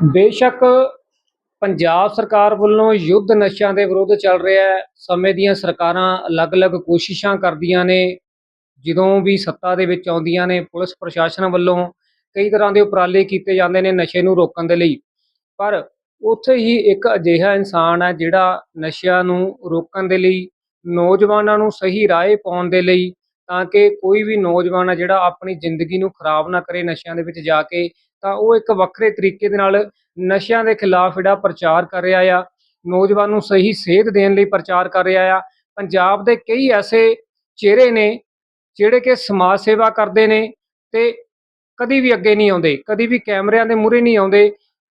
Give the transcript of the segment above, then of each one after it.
ਬੇਸ਼ੱਕ ਪੰਜਾਬ ਸਰਕਾਰ ਵੱਲੋਂ ਯੁੱਧ ਨਸ਼ਿਆਂ ਦੇ ਵਿਰੁੱਧ ਚੱਲ ਰਿਹਾ ਹੈ। ਸਮੇਂ ਦੀਆਂ ਸਰਕਾਰਾਂ ਅਲੱਗ-ਅਲੱਗ ਕੋਸ਼ਿਸ਼ਾਂ ਕਰਦੀਆਂ ਨੇ। ਜਦੋਂ ਵੀ ਸੱਤਾ ਦੇ ਵਿੱਚ ਆਉਂਦੀਆਂ ਨੇ, ਪੁਲਿਸ ਪ੍ਰਸ਼ਾਸਨ ਵੱਲੋਂ ਕਈ ਤਰ੍ਹਾਂ ਦੇ ਉਪਰਾਲੇ ਕੀਤੇ ਜਾਂਦੇ ਨੇ ਨਸ਼ੇ ਨੂੰ ਰੋਕਣ ਦੇ ਲਈ। ਪਰ ਉੱਥੇ ਹੀ ਇੱਕ ਅਜਿਹਾ ਇਨਸਾਨ ਹੈ ਜਿਹੜਾ ਨਸ਼ਿਆਂ ਨੂੰ ਰੋਕਣ ਦੇ ਲਈ, ਨੌਜਵਾਨਾਂ ਨੂੰ ਸਹੀ ਰਾਹ ਪਾਉਣ ਦੇ ਲਈ ਤਾਂ ਕਿ ਕੋਈ ਵੀ ਨੌਜਵਾਨ ਹੈ ਜਿਹੜਾ ਆਪਣੀ ਜ਼ਿੰਦਗੀ ਨੂੰ ਖਰਾਬ ਨਾ ਕਰੇ ਨਸ਼ਿਆਂ ਦੇ ਵਿੱਚ ਜਾ ਕੇ ਤਾਂ ਉਹ ਇੱਕ ਵੱਖਰੇ ਤਰੀਕੇ ਦੇ ਨਾਲ ਨਸ਼ਿਆਂ ਦੇ ਖਿਲਾਫ ਜਿਹੜਾ ਪ੍ਰਚਾਰ ਕਰ ਰਿਹਾ ਆ, ਨੌਜਵਾਨ ਨੂੰ ਸਹੀ ਸੇਧ ਦੇਣ ਲਈ ਪ੍ਰਚਾਰ ਕਰ ਰਿਹਾ ਆ। ਪੰਜਾਬ ਦੇ ਕਈ ਐਸੇ ਚਿਹਰੇ ਨੇ ਜਿਹੜੇ ਕਿ ਸਮਾਜ ਸੇਵਾ ਕਰਦੇ ਨੇ ਤੇ ਕਦੀ ਵੀ ਅੱਗੇ ਨਹੀਂ ਆਉਂਦੇ, ਕਦੀ ਵੀ ਕੈਮਰਿਆਂ ਦੇ ਮੂਹਰੇ ਨਹੀਂ ਆਉਂਦੇ,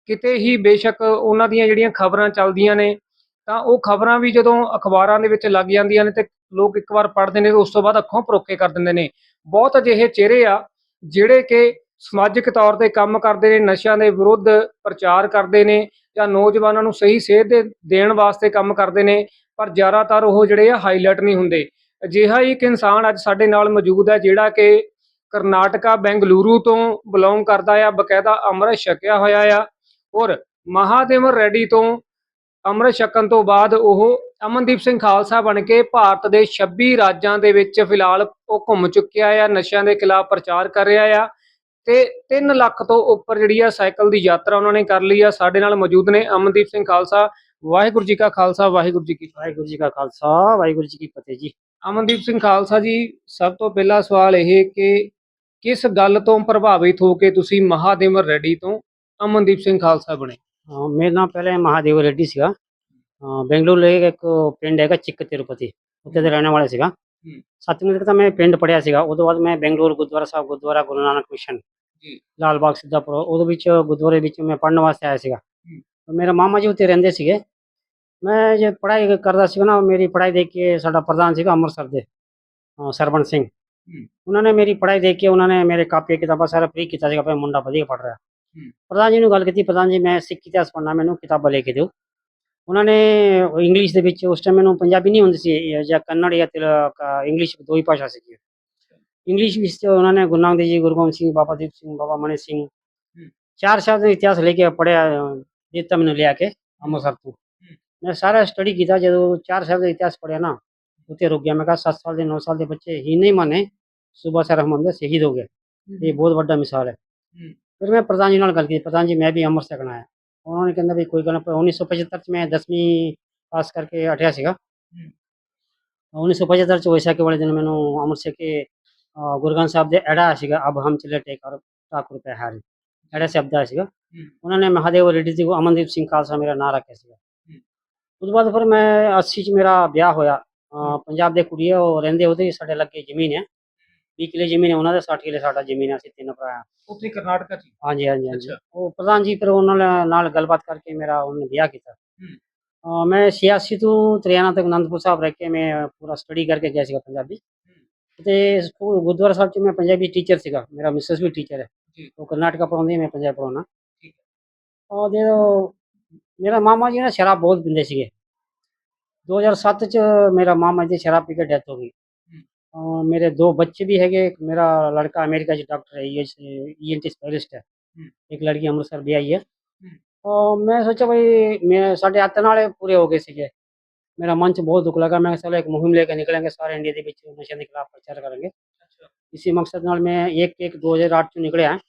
ਕਿਤੇ ਹੀ ਬੇਸ਼ੱਕ ਉਹਨਾਂ ਦੀਆਂ ਜਿਹੜੀਆਂ ਖਬਰਾਂ ਚੱਲਦੀਆਂ ਨੇ, ਤਾਂ ਉਹ ਖਬਰਾਂ ਵੀ ਜਦੋਂ ਅਖਬਾਰਾਂ ਦੇ ਵਿੱਚ ਲੱਗ ਜਾਂਦੀਆਂ ਨੇ ਤੇ ਲੋਕ ਇੱਕ ਵਾਰ ਪੜ੍ਹਦੇ ਨੇ ਉਸ ਤੋਂ ਬਾਅਦ ਅੱਖੋਂ ਪਰੋਖੇ ਕਰ ਦਿੰਦੇ ਨੇ। ਬਹੁਤ ਅਜਿਹੇ ਚਿਹਰੇ ਆ ਜਿਹੜੇ ਕਿ ਸਮਾਜਿਕ ਤੌਰ ਤੇ ਕੰਮ ਕਰਦੇ ਨੇ, ਨਸ਼ਿਆਂ ਦੇ ਵਿਰੁੱਧ ਪ੍ਰਚਾਰ ਕਰਦੇ ਨੇ ਜਾਂ ਨੌਜਵਾਨਾਂ ਨੂੰ ਸਹੀ ਸੇਧ ਦੇ ਦੇਣ ਵਾਸਤੇ ਕੰਮ ਕਰਦੇ ਨੇ, ਪਰ ਜ਼ਿਆਦਾਤਰ ਉਹ ਜਿਹੜੇ ਆ ਹਾਈਲਾਈਟ ਨਹੀਂ ਹੁੰਦੇ। ਅਜਿਹਾ ਹੀ ਇੱਕ ਇਨਸਾਨ ਅੱਜ ਸਾਡੇ ਨਾਲ ਮੌਜੂਦ ਹੈ ਜਿਹੜਾ ਕਿ ਕਰਨਾਟਕਾ, ਬੈਂਗਲੁਰੂ ਤੋਂ ਬਿਲੋਂਗ ਕਰਦਾ ਆ, ਬਕਾਇਦਾ ਅੰਮ੍ਰਿਤ ਛਕਿਆ ਹੋਇਆ ਆ ਔਰ ਮਹਾਦੇਵ ਰੈਡੀ ਤੋਂ ਅੰਮ੍ਰਿਤ ਛਕਣ ਤੋਂ ਬਾਅਦ ਉਹ ਅਮਨਦੀਪ ਸਿੰਘ ਖਾਲਸਾ ਬਣ ਕੇ ਭਾਰਤ ਦੇ 26 ਰਾਜਾਂ ਦੇ ਵਿੱਚ ਫਿਲਹਾਲ ਉਹ ਘੁੰਮ ਚੁੱਕਿਆ ਆ, ਨਸ਼ਿਆਂ ਦੇ ਖਿਲਾਫ ਪ੍ਰਚਾਰ ਕਰ ਰਿਹਾ ਆ ਤੇ 3 ਲੱਖ ਤੋਂ ਉੱਪਰ ਜਿਹੜੀ ਆ ਸਾਈਕਲ ਦੀ ਯਾਤਰਾ ਉਹਨਾਂ ਨੇ ਕਰ ਲਈ ਆ। ਸਾਡੇ ਨਾਲ ਮੌਜੂਦ ਨੇ ਅਮਨਦੀਪ ਸਿੰਘ ਖਾਲਸਾ। ਵਾਹਿਗੁਰੂ ਜੀ ਕਾ ਖਾਲਸਾ ਵਾਹਿਗੁਰੂ ਜੀ ਕੀ ਫਤਿਹ। ਵਾਹਿਗੁਰੂ ਜੀ ਕਾ ਖਾਲਸਾ ਵਾਹਿਗੁਰੂ ਜੀ ਕੀ ਫਤਿਹ ਜੀ। ਅਮਨਦੀਪ ਸਿੰਘ ਖਾਲਸਾ ਜੀ ਸਭ ਤੋਂ ਪਹਿਲਾ ਸਵਾਲ ਇਹ ਕਿ ਕਿਸ ਗੱਲ ਤੋਂ ਪ੍ਰਭਾਵਿਤ ਹੋ ਕੇ ਤੁਸੀਂ ਮਹਾਦੇਵ ਰੈਡੀ ਤੋਂ ਅਮਨਦੀਪ ਸਿੰਘ ਖਾਲਸਾ ਬਣੇ? ਮੇਰਾ ਨਾਮ ਪਹਿਲੇ ਮਹਾਦੇਵ ਰੈਡੀ ਸੀਗਾ। ਬੈਂਗਲੁਰੂ ਲਈ ਇੱਕ ਪਿੰਡ ਹੈਗਾ ਚਿੱਕ ਤਿਰੂਪਤੀ ਉੱਥੇ ਦੇ ਰਹਿਣ ਵਾਲਾ ਸੀਗਾ। ਤੱਕ ਤਾਂ ਮੈਂ ਪਿੰਡ ਪੜਿਆ ਸੀਗਾ ਉਦੋਂ ਬਾਅਦ ਮੈਂ ਬੈਂਗਲੁਰੂ ਗੁਰਦੁਆਰਾ ਸਾਹਿਬ ਗੁਰਦੁਆਰਾ ਗੁਰੂ ਨਾਨਕ ਮਿਸ਼ਨ ਜੀ। ਲਾਲ ਬਾਗ ਸਿੱਧਾਪੁਰ ਉਹਦੇ ਵਿੱਚ ਗੁਰਦੁਆਰੇ ਵਿੱਚ ਮੈਂ ਪੜਨ ਵਾਸਤੇ ਆਇਆ ਸੀਗਾ। ਮੇਰੇ ਮਾਮਾ ਜੀ ਉੱਥੇ ਰਹਿੰਦੇ ਸੀਗੇ। ਮੈਂ ਜੇ ਪੜ੍ਹਾਈ ਕਰਦਾ ਸੀਗਾ ਨਾ ਮੇਰੀ ਪੜ੍ਹਾਈ ਦੇਖ ਕੇ ਸਾਡਾ ਪ੍ਰਧਾਨ ਸੀਗਾ ਅੰਮ੍ਰਿਤਸਰ ਦੇ ਸਰਵਣ ਸਿੰਘ। ਉਹਨਾਂ ਨੇ ਮੇਰੀ ਪੜ੍ਹਾਈ ਦੇਖ ਕੇ ਉਹਨਾਂ ਨੇ ਮੇਰੇ ਕਾਪੀ ਕਿਤਾਬਾਂ ਸਾਰਾ ਫ੍ਰੀ ਕੀਤਾ ਸੀਗਾ ਭਾਈ ਮੁੰਡਾ ਵਧੀਆ ਪੜ੍ਹ ਰਿਹਾ। ਪ੍ਰਧਾਨ ਜੀ ਨੂੰ ਗੱਲ ਕੀਤੀ ਪ੍ਰਧਾਨ ਜੀ ਮੈਂ ਸਿੱਖ ਇਤਿਹਾਸ ਪੜ੍ਹਨਾ ਮੈਨੂੰ ਕਿਤਾਬਾਂ ਲੈ ਕੇ ਦਿਓ। ਉਹਨਾਂ ਨੇ ਇੰਗਲਿਸ਼ ਦੇ ਵਿੱਚ ਉਸ ਟਾਈਮ ਮੈਨੂੰ ਪੰਜਾਬੀ ਨਹੀਂ ਹੁੰਦੀ ਸੀ ਜਾਂ ਕੰਨੜ ਜਾਂ ਇੰਗਲਿਸ਼ ਦੋ ਹੀ ਭਾਸ਼ਾ ਸੀਗੀ ਇੰਗਲਿਸ਼ ਵਿੱਚ ਉਹਨਾਂ ਨੇ ਗੁਰੂ ਨਾਨਕ ਦੇਵ ਜੀ ਗੁਰੂ ਗੋਬਿੰਦ ਸਿੰਘ ਬਾਬਾ ਦੀਪ ਸਿੰਘ ਬਾਬਾ ਮਨੀ ਸਿੰਘ ਚਾਰ ਸ਼ਬਦ ਇਤਿਹਾਸ ਲੈ ਕੇ ਪੜਿਆ ਦਿੱਤਾ ਮੈਨੂੰ ਲਿਆ ਕੇ ਅੰਮ੍ਰਿਤਸਰ ਤੋਂ। ਮੈਂ ਸਾਰਾ ਸਟੱਡੀ ਕੀਤਾ ਜਦੋਂ ਚਾਰ ਸ਼ਬਦ ਇਤਿਹਾਸ ਪੜਿਆ ਨਾ ਉੱਥੇ ਰੁਕ ਗਿਆ। ਮੈਂ ਕਿਹਾ 7 ਸਾਲ ਦੇ 9 ਸਾਲ ਦੇ ਬੱਚੇ ਹੀ ਨਹੀਂ ਮੰਨੇ ਸੁਬਾ ਸਰ ਰਹਿਮਨ ਦੇ ਸ਼ਹੀਦ ਹੋ ਗਏ। ਇਹ ਬਹੁਤ ਵੱਡਾ ਮਿਸਾਲ ਹੈ। ਫਿਰ ਮੈਂ ਪ੍ਰਧਾਨ ਜੀ ਨਾਲ ਗੱਲ ਕੀਤੀ। ਪ੍ਰਧਾਨ ਜੀ ਮੈਂ ਵੀ ਅੰਮ੍ਰਿਤ ਛਕਣਾ ਹੈ ਉਹਨਾਂ ਨੇ ਕਹਿੰਦਾ ਵੀ ਕੋਈ ਗੱਲ ਨਹੀਂ 1975 ਚ ਮੈਂ 10ਵੀਂ ਪਾਸ ਕਰਕੇ ਹਟਿਆ ਸੀਗਾ 1975 ਚ ਵੈਸਾਖੀ ਵਾਲੇ ਦਿਨ ਮੈਨੂੰ ਅੰਮ੍ਰਿਤ ਛਕ ਕੇ ਅਹ ਗੁਰੂ ਗ੍ਰੰਥ ਸਾਹਿਬ ਦੇ ਐੜਾ ਸੀਗਾ ਅਬ ਹਮ ਚਲੇ ਟੇਕਰ ਠਾਕੁਰ ਪੈ ਹਾਰੇ ਐੜਾ ਸ਼ਬਦ ਆ ਸੀਗਾ ਉਹਨਾਂ ਨੇ ਮਹਾਦੇਵ ਰੈਡੀ ਜੀ ਕੋ ਅਮਨਦੀਪ ਸਿੰਘ ਖਾਲਸਾ ਮੇਰਾ ਨਾਂ ਰੱਖਿਆ ਸੀਗਾ ਉਸ ਬਾਅਦ ਫਿਰ ਮੈਂ 80 ਚ ਮੇਰਾ ਵਿਆਹ ਹੋਇਆ ਪੰਜਾਬ ਦੇ ਕੁੜੀਏ ਉਹ ਰਹਿੰਦੇ ਉਹਦੇ ਸਾਡੇ ਲੱਗੇ ਜ਼ਮੀਨ ਹੈ 20 ਕਿਲੇ ਜ਼ਮੀਨ ਹੈ ਉਹਨਾਂ ਦੇ 60 ਕਿਲੇ ਸਾਡਾ ਜ਼ਮੀਨ ਹੈ ਅਸੀਂ ਤਿੰਨ ਭਰਾ ਹਾਂ। ਉੱਥੇ ਕਰਨਾਟਕਾ ਚ ਹਾਂਜੀ ਹਾਂਜੀ ਹਾਂਜੀ। ਅੱਛਾ। ਉਹ ਪ੍ਰਧਾਨ ਜੀ ਫਿਰ ਉਹਨਾਂ ਨਾਲ- ਨਾਲ ਗੱਲਬਾਤ ਕਰਕੇ ਮੇਰਾ ਉਹਨੇ ਵਿਆਹ ਕੀਤਾ। ਅਹ ਮੈਂ 86 ਤੋਂ 93 ਤੱਕ ਅਨੰਦਪੁਰ ਸਾਹਿਬ ਰਹਿ ਕੇ ਮੈਂ ਪੂਰਾ ਸਟੱਡੀ ਕਰਕੇ ਗਿਆ ਸੀਗਾ ਪੰਜਾਬੀ। ਤੇ ਸਕੂਲ ਗੁਰਦੁਆਰਾ ਸਾਹਿਬ 'ਚ ਮੈਂ ਪੰਜਾਬੀ ਟੀਚਰ ਸੀਗਾ। ਮੇਰਾ ਮਿਸਸ ਵੀ ਟੀਚਰ ਹੈ। ਜੀ। ਉਹ ਕਰਨਾਟਕਾ ਪੜਾਉਂਦੀ ਹੈ ਮੈਂ ਪੰਜਾਬ ਪੜਾਉਣਾ ਠੀਕ ਉਹ ਜਦੋਂ ਮੇਰਾ ਮਾਮਾ ਜੀ ਨਾ ਸ਼ਰਾਬ ਬਹੁਤ ਪੀਂਦੇ ਸੀਗੇ। 2007 ਚ ਮੇਰਾ ਮਾਮਾ ਜੀ ਦੀ ਸ਼ਰਾਬ ਪੀ ਕੇ ਡੈਥ ਹੋ ਗਈ। और मेरे दो बच्चे भी है एक मेरा लड़का अमेरिका से डॉक्टर है ये ई स्पेशलिस्ट है। हम्म। एक लड़की अमृतसर भी आई है। हम्म। और मैं सोचा भाई मैं साढ़े आते नाले पूरे हो गए सीखे मेरा मंच बहुत दुख लगा मैं चलो एक मुहिम लेकर निकलेंगे सारे इंडिया के बीच नशे के खिलाफ प्रचार करेंगे। अच्छा। इसी मकसद मैं एक एक दो हज़ार आठ चु निकले हैं।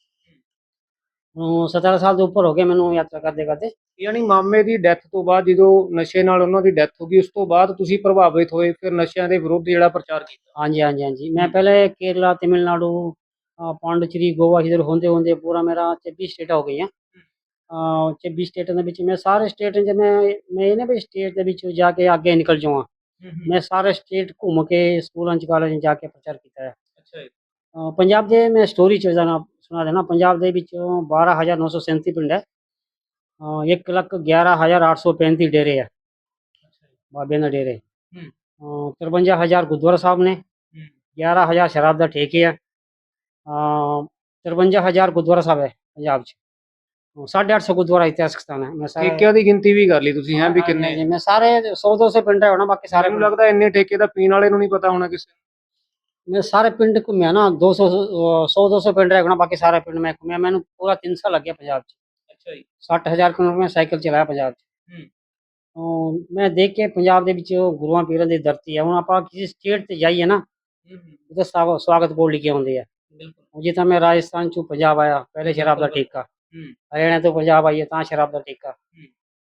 ਹਾਂ 17 ਸਾਲ ਦੇ ਉੱਪਰ ਹੋ ਗਏ ਮੈਨੂੰ ਯਾਤਰਾ ਕਰਦੇ ਕਰਦੇ। ਯਾਨੀ ਮਾਮੇ ਦੀ ਡੈਥ ਤੋਂ ਬਾਅਦ ਜਦੋਂ ਨਸ਼ੇ ਨਾਲ ਉਹਨਾਂ ਦੀ ਡੈਥ ਹੋ ਗਈ ਉਸ ਤੋਂ ਬਾਅਦ ਤੁਸੀਂ ਪ੍ਰਭਾਵਿਤ ਹੋਏ ਫਿਰ ਨਸ਼ਿਆਂ ਦੇ ਵਿਰੁੱਧ ਜਿਹੜਾ ਪ੍ਰਚਾਰ ਕੀਤਾ। ਹਾਂਜੀ ਹਾਂਜੀ ਹਾਂਜੀ। ਮੈਂ ਪਹਿਲੇ ਕੇਰਲਾ ਤਮਿਲਨਾਡੂ ਅ, ਪਾਂਡਚੇਰੀ ਗੋਆ ਇਧਰ ਹੁੰਦੇ ਹੁੰਦੇ ਪੂਰਾ ਮੇਰਾ 26 ਸਟੇਟਾਂ ਹੋ ਗਈਆਂ। ਅ 26 ਸਟੇਟਾਂ ਦੇ ਵਿੱਚ ਮੈਂ ਸਾਰੇ ਸਟੇਟ ਚ ਮੈਂ ਮੈਂ ਇਹ ਨਾ ਵੀ ਸਟੇਟ ਦੇ ਵਿੱਚ ਜਾ ਕੇ ਅੱਗੇ ਨਿਕਲ ਜਾਵਾਂ। ਮੈਂ ਸਾਰੇ ਸਟੇਟ ਘੁੰਮ ਕੇ ਸਕੂਲਾਂ ਚ ਕਾਲਜ ਜਾ ਕੇ ਪ੍ਰਚਾਰ ਕੀਤਾ ਹੈ ਅੱਛਾ ਜੀ। ਅ, ਪੰਜਾਬ ਦੇ ਮੈਂ ਸਟੋਰੀ ਚ ਜਾਣਾ ਸੁਣਾ ਦੇਣਾ ਪੰਜਾਬ ਦੇ ਵਿੱਚ 12937 ਪਿੰਡ ਹੈ। ਅ, ਇੱਕ ਲੱਖ 11835 ਡੇਰੇ ਹੈ ਬਾਬਿਆਂ ਦੇ ਡੇਰੇ। ਅ, 53000 ਗੁਰਦੁਆਰਾ ਸਾਹਿਬ ਨੇ 11000 ਸ਼ਰਾਬ ਦਾ ਠੇਕੇ ਆ। ਅ 53000 ਗੁਰਦੁਆਰਾ ਸਾਹਿਬ ਹੈ ਪੰਜਾਬ ਚ। ਅ, 850 ਗੁਰਦੁਆਰਾ ਇਤਿਹਾਸਕ ਸਥਾਨ ਹੈ। ਮੈਂ ਸਾਰੇ ਠੇਕਿਆਂ ਦੀ ਗਿਣਤੀ ਵੀ ਕਰ ਲਈ ਤੁਸੀਂ ਹੈ ਵੀ ਕਿੰਨੇ ਮੈਂ ਸਾਰੇ 100 200 ਪਿੰਡ ਹੈ ਹੋਣਾ ਬਾਕੀ ਸਾਰੇ ਮੈਨੂੰ ਲੱਗਦਾ ਇੰਨੇ ਠੇਕੇ ਦਾ ਪੀਣ ਵਾਲੇ ਨੂੰ ਨਹੀਂ ਪਤਾ ਹੋਣਾ ਕਿਸੇ ਮੈਂ ਸਾਰੇ ਪਿੰਡ ਘੁੰਮਿਆ ਨਾ 200 100 200 ਪਿੰਡ ਹੈ ਹੋਣਾ ਬਾਕੀ ਸਾਰੇ ਪਿੰਡ ਮੈਂ ਘੁੰਮਿਆ। ਮੈਨੂੰ ਪੂਰਾ 3 ਸਾਲ ਲੱਗਿਆ ਪੰਜਾਬ ਚ। ਅੱਛਾ ਜੀ। 60000 ਕਿਲੋਮੀਟਰ ਮੈਂ ਸਾਈਕਲ ਚਲਾਇਆ ਪੰਜਾਬ 'ਚ। ਹੂੰ। ਤਾਂ ਮੈਂ ਦੇਖ ਕੇ ਪੰਜਾਬ ਦੇ ਵਿੱਚ ਗੁਰੂਆਂ ਪੀਰਾਂ ਦੀ ਧਰਤੀ ਹੈ ਹੁਣ ਆਪਾਂ ਕਿਸੇ ਸਟੇਟ ਤੇ ਜਾਈਏ ਨਾ ਹੂੰ ਹੂੰ। ਉਹਦੇ ਸਵਾ- ਸਵਾਗਤ ਬੋਰਡ ਲਿਖੇ ਹੁੰਦੇ ਆ। ਬਿਲਕੁਲ। ਜਿੱਦਾਂ ਮੈਂ ਰਾਜਸਥਾਨ ਚੋਂ ਪੰਜਾਬ ਆਇਆ ਪਹਿਲੇ ਸ਼ਰਾਬ ਦਾ। ਠੇਕਾ। ਹੂੰ। ਹਰਿਆਣਾ ਤੋਂ ਪੰਜਾਬ ਆਈਏ ਤਾਂ ਸ਼ਰਾਬ ਦਾ ਠੇਕਾ।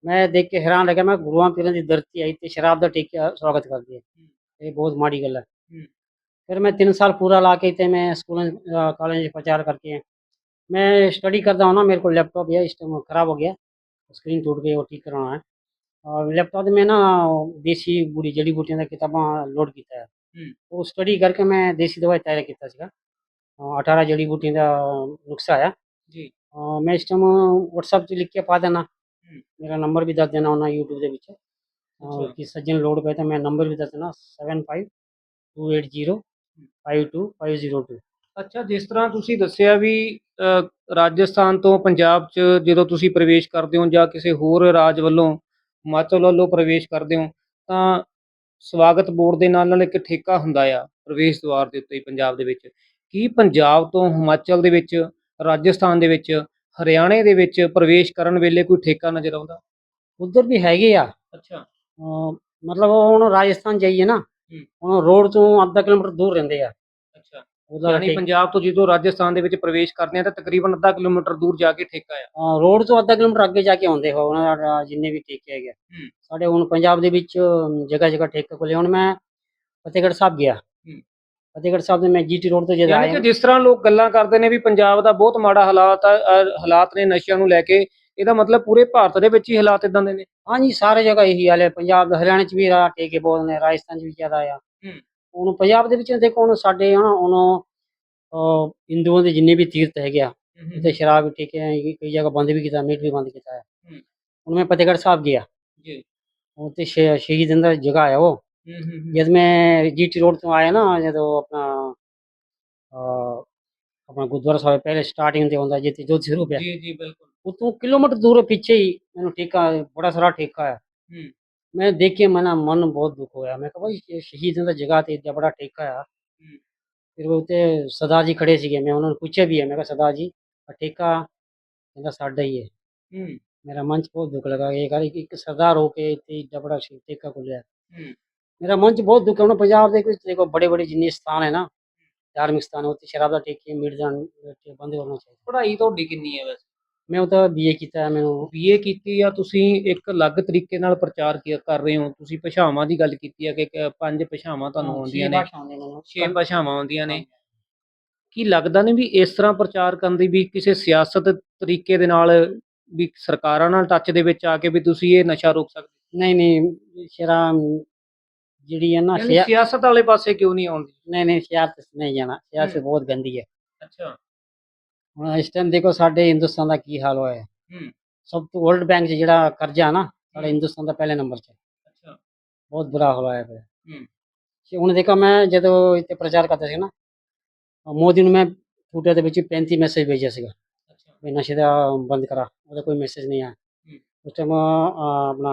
ਮੈਂ ਦੇਖ ਕੇ ਹੈਰਾਨ ਲੱਗਿਆ ਮੈਂ ਗੁਰੂਆਂ ਪੀਰਾਂ ਦੀ ਧਰਤੀ ਆਈ ਤੇ ਸ਼ਰਾਬ ਦਾ ਠੇਕਾ ਸਵਾਗਤ ਕਰਦੀ ਹੈ। ਇਹ ਬਹੁਤ ਮਾੜੀ ਗੱਲ ਹੈ ਹੂੰ। ਫਿਰ ਮੈਂ 3 ਸਾਲ ਪੂਰਾ ਲਾ ਕੇ ਤੇ मैं स्कूल कॉलेज प्रचार करके मैं स्टडी करता हूँ ना मेरे को लैपटॉप है इस टाइम ख़राब हो गया स्क्रीन टूट गई वो ठीक कराना है और लैपटॉप में ना देसी बूढ़ी जड़ी बूटियां दा किताबां लोड ਕੀਤਾ ਹੈ ਹੂੰ। ਉਹ ਸਟੱਡੀ ਕਰਕੇ ਮੈਂ ਦੇਸੀ ਦਵਾਈ ਤਿਆਰ ਕੀਤਾ ਸੀਗਾ ਅਹ 18 ਜੜੀ ਬੂਟੀਆਂ ਦਾ ਨੁਸਖਾ ਹੈ ਜੀ ਅਹ ਮੈਂ ਇਸ ਟਾਈਮ WhatsApp 'ਚ ਲਿਖ ਕੇ ਪਾ ਦੇਣਾ ਮੇਰਾ ਨੰਬਰ ਵੀ ਦੱਸ ਦੇਣਾ ਉਹਨਾਂ YouTube ਦੇ ਵਿੱਚ ਅਹ ਅੱਛਾ। ਕਿ ਸੱਜਣ ਲੋਡ ਪਏ ਤਾਂ ਮੈਂ ਨੰਬਰ ਵੀ ਦੱਸ ਦੇਣਾ 7528052502 ਅੱਛਾ ਜਿਸ ਤਰ੍ਹਾਂ ਤੁਸੀਂ ਦੱਸਿਆ ਵੀ ਅ, ਰਾਜਸਥਾਨ ਤੋਂ ਪੰਜਾਬ 'ਚ ਜਦੋਂ ਤੁਸੀਂ ਪ੍ਰਵੇਸ਼ ਕਰਦੇ ਹੋ ਜਾਂ ਕਿਸੇ ਹੋਰ ਰਾਜ ਵੱਲੋਂ ਹਿਮਾਚਲ ਵੱਲੋਂ ਪ੍ਰਵੇਸ਼ ਕਰਦੇ ਹੋ ਤਾਂ ਸਵਾਗਤ ਬੋਰਡ ਦੇ ਨਾਲ ਨਾਲ ਇੱਕ ਠੇਕਾ ਹੁੰਦਾ ਆ ਪ੍ਰਵੇਸ਼ ਦੁਆਰ ਦੇ ਉੱਤੇ ਹੀ ਪੰਜਾਬ ਦੇ ਵਿੱਚ। ਕੀ ਪੰਜਾਬ ਤੋਂ ਹਿਮਾਚਲ ਦੇ ਵਿੱਚ ਰਾਜਸਥਾਨ ਦੇ ਵਿੱਚ ਹਰਿਆਣੇ ਦੇ ਵਿੱਚ ਪ੍ਰਵੇਸ਼ ਕਰਨ ਵੇਲੇ ਕੋਈ ਠੇਕਾ ਨਜ਼ਰ ਆਉਂਦਾ? ਉਧਰ ਵੀ ਹੈਗੇ ਆ। ਅੱਛਾ। ਮਤਲਬ ਉਹ ਹੁਣ ਰਾਜਸਥਾਨ ਜਾਈਏ ਨਾ ਹੁਣ ਰੋਡ ਤੋਂ ਅੱਧਾ ਕਿਲੋਮੀਟਰ ਦੂਰ ਰਹਿੰਦੇ ਆ ਅੱਛਾ ਉਹਦਾ ਯਾਨੀ ਪੰਜਾਬ ਤੋਂ ਜਦੋਂ ਰਾਜਸਥਾਨ ਦੇ ਵਿੱਚ ਪ੍ਰਵੇਸ਼ ਕਰਦੇ ਆ ਤਾਂ ਤਕਰੀਬਨ ਅੱਧਾ ਕਿਲੋਮੀਟਰ ਦੂਰ ਜਾ ਕੇ ਠੇਕਾ ਆ ਰੋਡ ਤੋਂ ਅੱਧਾ ਕਿਲੋਮੀਟਰ ਅੱਗੇ ਜਾ ਕੇ ਆਉਂਦੇ ਹੋ ਉਹਨਾਂ ਦਾ ਜਿੰਨੇ ਵੀ ਠੇਕੇ ਹੈਗੇ ਆ। ਹੂੰ। ਸਾਡੇ ਹੁਣ ਪੰਜਾਬ ਦੇ ਵਿੱਚ ਜਗ੍ਹਾ ਜਗ੍ਹਾ ਠੇਕੇ ਖੁੱਲੇ ਹੁਣ ਮੈਂ ਫਤਿਹਗੜ੍ਹ ਸਾਹਿਬ ਗਿਆ ਹੂੰ। ਫਤਿਹਗੜ੍ਹ ਸਾਹਿਬ ਦੇ ਮੈਂ ਜੀਟੀ ਰੋਡ ਤੋਂ ਜਦ ਯਾਨੀ ਆਇਆ ਕਿ ਜਿਸ ਤਰ੍ਹਾਂ ਲੋਕ ਗੱਲਾਂ ਕਰਦੇ ਨੇ ਵੀ ਪੰਜਾਬ ਦਾ ਬਹੁਤ ਮਾੜਾ ਹਾਲਾਤ ਆ ਹਾਲਾਤ ਨੇ ਨਸ਼ਿਆਂ ਨੂੰ ਲੈ ਕੇ ਇਹਦਾ ਮਤਲਬ ਪੂਰੇ ਭਾਰਤ ਦੇ ਵਿੱਚ ਹੀ ਹਾਲਾਤ ਇਦਾਂ ਦੇ ਨੇ। ਹਾਂਜੀ ਸਾਰੇ ਜਗ੍ਹਾ ਇਹੀ ਹਾਲ ਹੈ। ਪੰਜਾਬ ਹਰਿਆਣਾ ਚ ਵੀ ਰਾ ਠੇਕੇ ਬਹੁਤ ਨੇ ਰਾਜਸਥਾਨ ਚ ਵੀ ਜ਼ਿਆਦਾ ਆ। ਹੂੰ। ਹੁਣ ਪੰਜਾਬ ਦੇ ਵਿੱਚ ਦੇਖੋ ਹੁਣ ਸਾਡੇ ਹਨਾ ਹੁਣ ਹਿੰਦੂਆਂ ਦੇ ਜਿੰਨੇ ਵੀ ਤੀਰਥ ਹੈਗੇ ਆ ਤੇ ਸ਼ਰਾਬ ਵੀ ਠੇਕੇ ਆ ਕਈ ਜਗ੍ਹਾ ਬੰਦ ਵੀ ਕੀਤਾ ਮੀਟ ਵੀ ਬੰਦ ਕੀਤਾ ਹੈ ਹੂੰ। ਹੁਣ ਮੈਂ ਫਤਿਹਗੜ੍ਹ ਸਾਹਿਬ ਗਿਆ। ਜੀ। ਉਹ ਤੇ ਸ਼ਹੀ- ਸ਼ਹੀਦ ਅੰਦਰ ਜਗ੍ਹਾ ਹੈ ਉਹ ਜਦ ਮੈਂ ਜੀਟੀ ਰੋਡ ਤੋਂ ਆਇਆ ਨਾ ਜਦੋਂ ਆਪਣਾ ਆਪਣਾ ਗੁਰਦੁਆਰਾ ਸਾਹਿਬ ਪਹਿਲੇ ਸਟਾਰਟਿੰਗ ਤੇ ਹੁੰਦਾ ਜਿੱਥੇ ਜੋਤੀ ਸਰੂਪ ਹੈ ਜੀ ਜੀ ਬਿਲਕੁਲ। ਉਤੋਂ ਕਿਲੋਮੀਟਰ ਦੂਰ ਪਿੱਛੇ ਹੀ ਮੈਨੂੰ ਠੇਕਾ ਬੜਾ ਸਾਰਾ ਠੇਕਾ ਹੈ ਹੂੰ। ਮੈਂ ਦੇਖ ਕੇ ਮਨਾ ਮਨ ਬਹੁਤ ਦੁੱਖ ਹੋਇਆ। ਮੈਂ ਕਿਹਾ ਭਾਈ ਇਹ ਸ਼ਹੀਦ ਦਾ ਜਗ੍ਹਾ ਤੇ ਏਡਾ ਬੜਾ ਠੇਕਾ ਆ। ਫਿਰ ਉਹ ਤੇ ਸਰਦਾਰ ਜੀ ਖੜੇ ਸੀਗੇ। ਮੈਂ ਉਹਨਾਂ ਨੂੰ ਪੁੱਛਿਆ ਵੀ ਹੈ ਮੈਂ ਕਿਹਾ ਸਰਦਾਰ ਜੀ ਆਹ ਠੇਕਾ ਕਹਿੰਦਾ ਸਾਡਾ ਹੀ ਹੈ। ਹੂੰ। ਮੇਰਾ ਮਨ 'ਚ ਬਹੁਤ ਦੁੱਖ ਲਗਾ। ਇਹ ਗੱਲ ਇੱਕ ਇੱਕ ਸਰਦਾਰ ਹੋ ਕੇ ਇੱਥੇ ਏਡਾ ਬੜਾ ਸ਼ਹੀਦ ਠੇਕਾ ਖੁੱਲਿਆ ਹੂੰ। ਮੇਰਾ ਮਨ 'ਚ ਬਹੁਤ ਦੁੱਖ ਹੈ। ਹੁਣ ਪੰਜਾਬ ਦੇ ਵਿੱਚ ਦੇਖੋ ਬੜੇ ਬੜੇ ਜਿੰਨੇ ਸਥਾਨ ਹੈ ਨਾ ਧਾਰਮਿਕ ਸਥਾਨ ਉੱਥੇ ਸ਼ਰਾਬ ਦਾ ਠੇਕੇ ਮਿਟ ਜਾਣ ਤੇ ਬੰਦ ਹੋਣਾ ਚਾਹੀਦਾ। ਪੜ੍ਹਾਈ ਤੁਹਾਡੀ ਕਿੰਨੀ ਹੈ ਵੈਸੇ? ਮੈਂ ਉਹ ਤਾਂ ਬੀਏ ਕੀਤਾ ਹੈ ਮੈਨੂੰ ਬੀਏ ਕੀਤੀ ਆ ਤੁਸੀਂ ਇੱਕ ਅਲੱਗ ਤਰੀਕੇ ਨਾਲ ਪ੍ਰਚਾਰ ਕੀ- ਕਰ ਰਹੇ ਹੋ? ਤੁਸੀਂ ਭਾਸ਼ਾਵਾਂ ਦੀ ਗੱਲ ਕੀਤੀ ਆ ਕਿ ਪੰਜ ਭਾਸ਼ਾਵਾਂ ਤੁਹਾਨੂੰ ਆਉਂਦੀਆਂ ਨੇ। ਛੇ ਭਾਸ਼ਾਵਾਂ ਆਉਂਦੀਆਂ ਨੇ। ਕੀ ਲੱਗਦਾ ਨਹੀਂ ਵੀ ਇਸ ਤਰ੍ਹਾਂ ਪ੍ਰਚਾਰ ਕਰਨ ਦੀ ਵੀ ਕਿਸੇ ਸਿਆਸਤ ਤਰੀਕੇ ਦੇ ਨਾਲ ਵੀ ਸਰਕਾਰਾਂ ਨਾਲ ਟੱਚ ਦੇ ਵਿੱਚ ਆ ਕੇ ਵੀ ਤੁਸੀਂ ਇਹ ਨਸ਼ਾ ਰੋਕ ਸਕਦੇ? ਨਹੀਂ ਨਹੀਂ ਸ਼ਰਾਬ ਜਿਹੜੀ ਹੈ ਨਾ ਸਿਆ- ਸਿਆਸਤ ਵਾਲੇ ਪਾਸੇ ਕਿਉਂ ਨਹੀਂ ਆਉਂਦੀ? ਨਹੀਂ ਨਹੀਂ ਸਿਆਸਤ 'ਚ ਨਹੀਂ ਜਾਣਾ। ਸਿਆਸਤ ਹੂੰ। ਬਹੁਤ ਗੰਦੀ ਹੈ ਅੱਛਾ। ਹੁਣ ਇਸ ਟਾਈਮ ਦੇਖੋ ਸਾਡੇ ਹਿੰਦੁਸਤਾਨ ਦਾ ਕੀ ਹਾਲ ਹੋਇਆ ਹੈ। ਹੂੰ। ਸਭ ਤੋਂ ਵਰਲਡ ਬੈਂਕ 'ਚ ਜਿਹੜਾ ਕਰਜ਼ਾ ਨਾ ਸਾਡੇ। ਹਿੰਦੁਸਤਾਨ ਦਾ ਪਹਿਲੇ ਨੰਬਰ 'ਚ। ਹੈ ਅੱਛਾ। ਬਹੁਤ ਬੁਰਾ ਹਾਲ ਹੋਇਆ ਪਿਆ। ਹੂੰ। ਤੇ ਹੁਣ ਦੇਖੋ ਮੈਂ ਜਦੋਂ ਇੱਥੇ ਪ੍ਰਚਾਰ ਕਰਦਾ ਸੀ ਨਾ ਮੋਦੀ ਨੂੰ ਮੈਂ ਟਵਿੱਟਰ ਦੇ ਵਿੱਚ 35 ਮੈਸੇਜ ਭੇਜਿਆ ਸੀਗਾ। ਅੱਛਾ। ਵੀ ਨਸ਼ੇ ਦਾ ਬੰਦ ਕਰਾ ਉਹਦਾ ਕੋਈ ਮੈਸੇਜ ਨਹੀਂ ਆਇਆ। ਹੂੰ। ਉਸ ਟਾਈਮ ਆਪਣਾ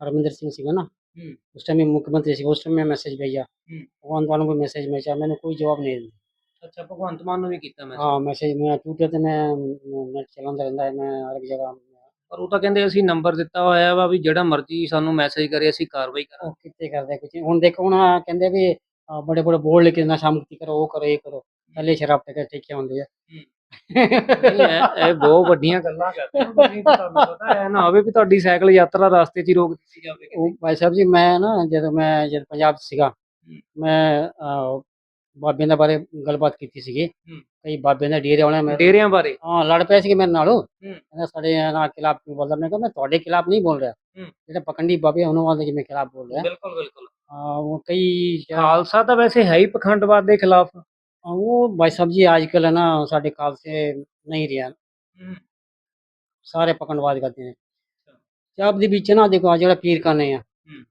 ਹਰਮਿੰਦਰ ਸਿੰਘ ਸੀਗਾ ਨਾ। ਹੂੰ। ਉਸ ਟਾਈਮ ਮੁੱਖ ਮੰਤਰੀ ਸੀ ਉਸ ਟਾਈਮ ਮੈਂ ਮੈਸੇਜ ਭੇਜਿਆ। ਹੂੰ। ਭਗਵੰਤ ਮਾਨ ਨੂੰ ਕੋਈ ਮੈਸੇਜ ਭੇਜਿਆ ਮੈਨੂੰ ਕੋਈ ਜਵਾਬ ਨਹੀਂ ਦਿੱਤਾ ਅੱਛਾ ਭਗਵੰਤ ਮਾਨ ਨੂੰ ਵੀ ਕੀਤਾ ਮੈਂ। ਹਾਂ ਮੈਸੇਜ ਮੈਂ ਟਵਿੱਟਰ ਤੇ ਮੈਂ ਨੈਟ ਚਲਾਉਂਦਾ ਰਹਿੰਦਾ ਹੈ ਮੈਂ ਹਰ ਇੱਕ ਜਗ੍ਹਾ ਪਰ ਉਹ ਤਾਂ ਕਹਿੰਦੇ ਅਸੀਂ ਨੰਬਰ ਦਿੱਤਾ ਹੋਇਆ ਵਾ ਵੀ ਜਿਹੜਾ ਮਰਜ਼ੀ ਸਾਨੂੰ ਮੈਸੇਜ ਕਰੇ ਅਸੀਂ ਕਾਰਵਾਈ ਕਰਾਂਗੇ। ਉਹ ਕਿੱਥੇ ਕਰਦੇ ਕੁਝ ਹੁਣ ਦੇਖੋ ਹੁਣ ਆਹ ਕਹਿੰਦੇ ਵੀ ਬੜੇ ਬੜੇ ਬੋਰਡ ਲਿਖ ਕੇ ਨਸ਼ਾ ਮੁਕਤੀ ਕਰੋ ਉਹ ਕਰੋ ਇਹ ਕਰੋ। ਥੱਲੇ ਸ਼ਰਾਬ ਤੇ ਠੇਕੇ ਹੁੰਦੇ ਆ। ਨਹੀਂ, ਇਹ ਇਹ ਬਹੁਤ ਵੱਡੀਆਂ ਗੱਲਾਂ। ਕਰਦੇ ਹੋ ਤੁਸੀਂ ਤਾਂ ਤੁਹਾਨੂੰ ਪਤਾ ਹੈ ਨਾ ਹੋਵੇ ਵੀ ਤੁਹਾਡੀ ਸਾਈਕਲ ਯਾਤਰਾ ਰਸਤੇ 'ਚ ਹੀ ਰੋਕ ਦਿੱਤੀ ਜਾਵੇ ਉਹ ਭਾਈ ਸਾਹਿਬ ਜੀ ਮੈਂ ਨਾ ਜਦੋਂ ਮੈਂ ਜਦ ਪੰਜਾਬ 'ਚ ਸੀਗਾ ਮੈਂ ਅਹ, ਬਾਬਿਆਂ ਦੇ ਬਾਰੇ ਗੱਲਬਾਤ ਕੀਤੀ ਸੀਗੀ। ਕਈ ਬਾਬਿਆਂ ਦੇ ਡੇਰੇ ਵਾਲੇ ਮੈਂ ਡੇਰਿਆਂ ਬਾਰੇ? ਹਾਂ ਲੜ ਪਏ ਸੀਗੇ ਮੇਰੇ ਨਾਲ। ਕਹਿੰਦਾ ਸਾਡੇ ਨਾਲ ਖਿਲਾਫ ਕਿਉਂ ਬੋਲਦਾ? ਮੈਂ ਕਿਹਾ ਮੈਂ ਤੁਹਾਡੇ ਖਿਲਾਫ ਨਹੀਂ ਬੋਲ ਰਿਹਾ। ਜਿਹੜੇ ਪਕੰਡੀ ਬਾਬੇ ਉਹਨਾਂ ਵਾਲੇ ਕਿ ਮੈਂ ਖਿਲਾਫ ਬੋਲ ਰਿਹਾ। ਬਿਲਕੁਲ ਬਿਲਕੁਲ। ਹਾਂ, ਉਹ ਕਈ ਖਾਲਸਾ ਤਾਂ ਵੈਸੇ ਹੈ ਹੀ ਪਖੰਡਵਾਦ ਦੇ ਖਿਲਾਫ। ਉਹ ਭਾਈ ਸਾਹਿਬ ਜੀ ਅੱਜ ਕੱਲ੍ਹ ਨਾ ਸਾਡੇ ਖਾਲਸੇ ਨਹੀਂ ਰਿਹਾ। ਸਾਰੇ ਪਕੰਡਵਾਦ ਕਰਦੇ ਨੇ। ਪੰਜਾਬ ਦੇ ਵਿੱਚ ਨਾ ਦੇਖੋ ਜਿਹੜਾ ਪੀਰ ਖਾਨੇ ਆ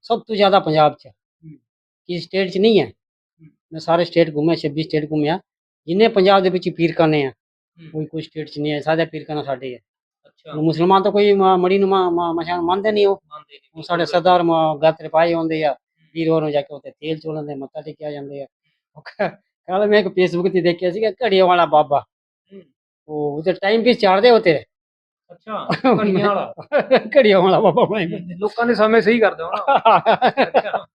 ਸਭ ਤੋਂ ਜ਼ਿਆਦਾ ਪੰਜਾਬ 'ਚ। ਕਿਸ ਸਟੇਟ 'ਚ ਨਹੀਂ ਹੈ। ਮੈਂ ਸਾਰੇ ਸਟੇਟ ਘੁੰਮੇ 26 ਸਟੇਟ ਘੁੰਮਿਆ। ਜਿੰਨੇ ਪੰਜਾਬ ਦੇ ਵਿੱਚ ਪੀਰ ਖਾਨੇ ਆ ਕੋਈ ਕੋਈ ਸਟੇਟ 'ਚ ਨਹੀਂ ਹੈ ਸਾਰੇ ਪੀਰ ਖਾਨਾ ਸਾਡੇ ਹੈ ਅੱਛਾ। ਮੁਸਲਮਾਨ ਤਾਂ ਕੋਈ ਮ- ਮੜੀ ਨੂੰ ਮ- ਮ- ਮਸ਼ਾਨ ਮੰਨਦੇ ਨਹੀਂ ਉਹ। ਸਾਡੇ ਸਰਦਾਰ ਗਾਤਰੇ ਪਾਏ ਹੁੰਦੇ ਆ ਵੀਰ ਹੋਰ ਨੂੰ ਜਾ ਕੇ ਉੱਤੇ ਤੇਲ ਚੋਲਣ ਦੇ ਮੱਥਾ ਟੇਕਿਆ ਜਾਂਦੇ ਆ। ਕੱਲ ਮੈਂ ਇੱਕ ਫੇਸਬੁੱਕ ਤੇ ਦੇਖਿਆ ਸੀਗਾ ਘੜੀਆਂ ਵਾਲਾ ਬਾਬਾ। ਉਹ ਉਹਦੇ ਟਾਈਮ ਪੀਸ ਚਾੜਦੇ ਹੋਤੇ ਅੱਛਾ ਘੜੀਆਂ ਵਾਲਾ ਘੜੀਆਂ ਵਾਲਾ ਬਾਬਾ ਬਣਾਈ ਲੋਕਾਂ ਦੇ ਸਮੇਂ ਸਹੀ ਕਰਦਾ ਹੋਣਾ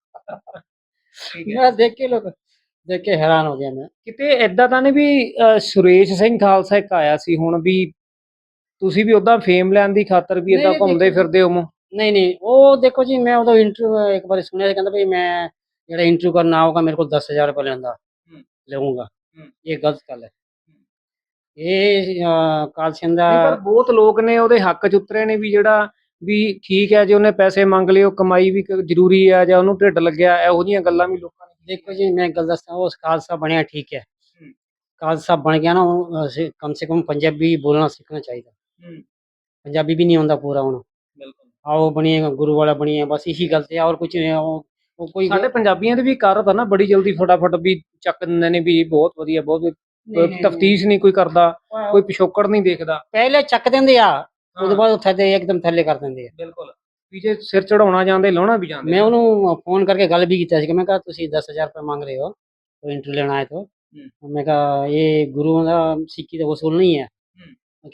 ਠੀਕ ਹੈ। ਮੈਂ ਦੇਖ ਕੇ ਲੋਕ ਦੇਖ ਕੇ ਹੈਰਾਨ ਹੋ ਗਿਆ ਮੈਂ। ਕਿਤੇ ਐਦਾਂ ਤਾਂ ਨਹੀਂ ਵੀ ਅ, ਸੁਰੇਸ਼ ਸਿੰਘ ਖਾਲਸਾ ਇੱਕ ਆਇਆ ਸੀ ਹੁਣ ਵੀ ਤੁਸੀਂ ਵੀ ਉਦਾਂ ਫੇਮ ਲੈਣ ਦੀ ਖਾਤਰ ਵੀ ਨਹੀਂ, ਘੁੰਮਦੇ ਦੇਖੋ। ਫਿਰਦੇ ਹੋ ਨਹੀਂ ਨਹੀਂ ਉਹ ਦੇਖੋ ਜੀ ਮੈਂ ਉਹਦਾ ਇੰਟਰਵਿਊ ਇੱਕ ਵਾਰੀ ਸੁਣਿਆ ਸੀ ਕਹਿੰਦਾ ਵੀ ਮੈਂ ਜਿਹੜਾ ਇੰਟਰਵਿਊ ਕਰਨਾ ਆਊਗਾ ਮੇਰੇ ਕੋਲ 10000 ਰੁਪਏ ਲੈਂਦਾ ਹੂੰ। ਇਹ ਗਲਤ ਗੱਲ ਹੈ। ਇਹ ਅਹ, ਕਾਲ ਸਿੰਘ ਦਾ ਨਹੀਂ, ਪਰ ਬਹੁਤ ਲੋਕ ਨੇ ਉਹਦੇ ਹੱਕ 'ਚ ਉਤਰੇ ਨੇ ਵੀ ਜਿਹੜਾ ਵੀ ਠੀਕ ਹੈ ਜੇ ਉਹਨੇ ਪੈਸੇ ਮੰਗ ਲਏ ਉਹ ਕਮਾਈ ਵੀ ਕ- ਜ਼ਰੂਰੀ ਹੈ ਜਾਂ ਉਹਨੂੰ ਢਿੱਡ ਲੱਗਿਆ ਇਹੋ ਜਿਹੀਆਂ ਗੱਲਾਂ ਵੀ ਲੋਕਾਂ ਨੇ ਦੇਖੋ ਜੀ ਮੈਂ ਗੱਲ ਦੱਸਾਂ ਉਸ ਖਾਲਸਾ ਬਣਿਆ ਠੀਕ ਹੈ। ਖਾਲਸਾ ਬਣ ਗਿਆ ਨਾ ਅਸੀਂ ਕਮ ਸੇ ਕਮ ਪੰਜਾਬੀ ਬੋਲਣਾ ਸਿੱਖਣਾ ਚਾਹੀਦਾ। ਪੰਜਾਬੀ ਵੀ ਨਹੀਂ ਆਉਂਦਾ ਪੂਰਾ ਹੁਣ। ਬਿਲਕੁਲ। ਆਓ ਬਣੀਏ ਗੁਰੂ ਵਾਲਾ ਬਣੀਏ ਬਸ ਇਹੀ ਗਲਤ ਹੈ ਔਰ ਕੁਝ ਨਹੀਂ ਹੈ, ਉਹ ਉਹ ਕੋਈ ਸਾਡੇ ਪੰਜਾਬੀਆਂ ਦੇ ਵੀ ਕਾਰਤ ਆ ਨਾ ਬੜੀ ਜਲਦੀ ਫਟਾਫਟ ਵੀ ਚੱਕ ਦਿੰਦੇ ਨੇ ਵੀ ਬਹੁਤ ਵਧੀਆ ਬਹੁਤ ਤਫਤੀਸ਼ ਨਹੀਂ ਕੋਈ ਕਰਦਾ ਕੋਈ ਪਿਛੋਕੜ ਨਹੀਂ ਦੇਖਦਾ। ਪਹਿਲੇ ਚੱਕ ਦਿੰਦੇ ਆ ਉਹਦੇ ਬਾਅਦ ਉਹ ਥੱਲੇ ਇੱਕਦਮ ਥੱਲੇ ਕਰ ਦਿੰਦੇ ਆ। ਬਿਲਕੁਲ। ਵੀ ਜੇ ਸਿਰ ਚੜਾਉਣਾ ਜਾਂਦੇ ਲਾਉਣਾ ਵੀ ਜਾਂਦੇ ਮੈਂ ਉਹਨੂੰ ਫੋਨ ਕਰਕੇ ਗੱਲ ਵੀ ਕੀਤਾ ਸੀ ਕਿ ਮੈਂ ਕਿਹਾ ਤੁਸੀਂ 10000 ਰੁਪਏ ਮੰਗ ਰਹੇ ਹੋ ਕੋਈ ਇੰਟਰਵਿਊ ਲੈਣਾ ਹੈ। तो ਮੈਂ ਕਿਹਾ ਇਹ ਗੁਰੂ ਦਾ ਸਿੱਕੀ ਦਾ ਵਸੂਲ ਨਹੀਂ ਹੈ।